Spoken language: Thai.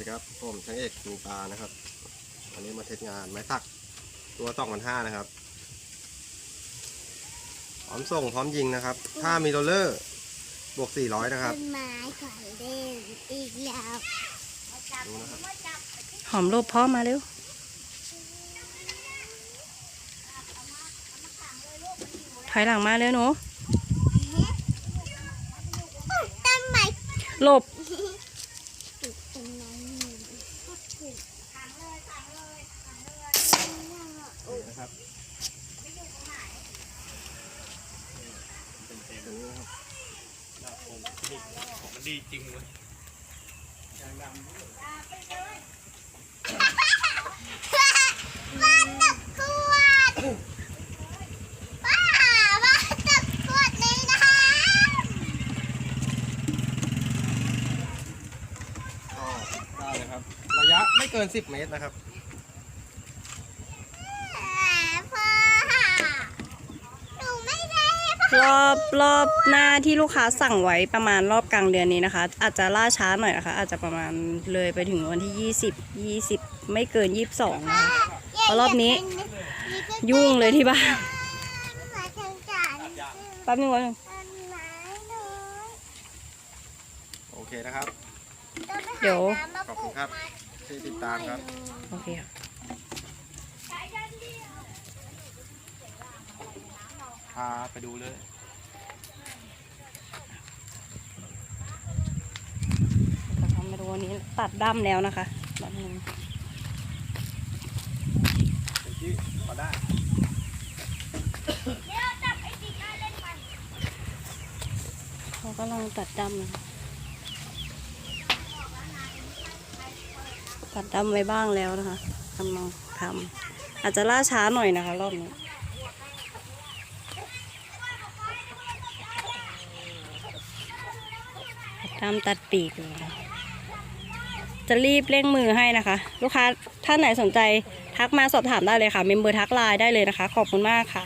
ดีครับ ผมช่างเอกมีปลานะครับวันนี้มาเทสงานไม้สักตัวสองพันห้านะครับ พร้อมส่งพร้อมยิงนะครับ ถ้ามีโรลเลอร์บวกสี่ร้อยนะครับต้นไม้ขอยเด่นอีกแล้วดูนะครับหอมรูปพ่อมาเร็ว ถอยหลังมาเร็วหนูต้นไม้หลบ ปลูกต้นไม้ นี่นะครับตัวนี้นะครับ มันดีจริงเลย บ้านตะกรวดบ้าบ้านตะกรวดเลยนะคะก็ได้เลยครับ ระยะไม่เกิน 10 เมตรนะครับ พ่อหนูไม่ได้พ่อ รอบรอบหน้าที่ลูกค้าสั่งไว้ประมาณรอบกลางเดือนนี้นะคะ อาจจะล่าช้าหน่อยนะคะ อาจจะประมาณเลยไปถึงวันที่ 20 20 ไม่เกิน 22นะคะเพราะรอบนี้ ยุ่งเลยที่บ้านมาทางการแป๊บนึงวะต้นไม้น้อยโอเคนะครับต้องไปหาเดี๋ยวน้ำมาขอบปลูคุณกครับที่ติดตามครับ โอเคค่ะาไปดูเลยจะทำไปดูวันนี้ตัดดั้มแล้วนะคะแป๊บนึงเดี๋ยวที่พอได้เขากำลังตัดดั้มนะคะตัดดั้มไว้บ้างแล้วนะคะกำลังทำอาจจะล่าช้าหน่อยนะคะ รอบนี้ ทำตัดปีกเลยนะจะรีบเร่งมือให้นะคะ ลูกค้าท่านไหนสนใจทักมาสอบถามได้เลยค่ะ เมมเบอร์ทักไลน์ได้เลยนะคะ ขอบคุณมากค่ะ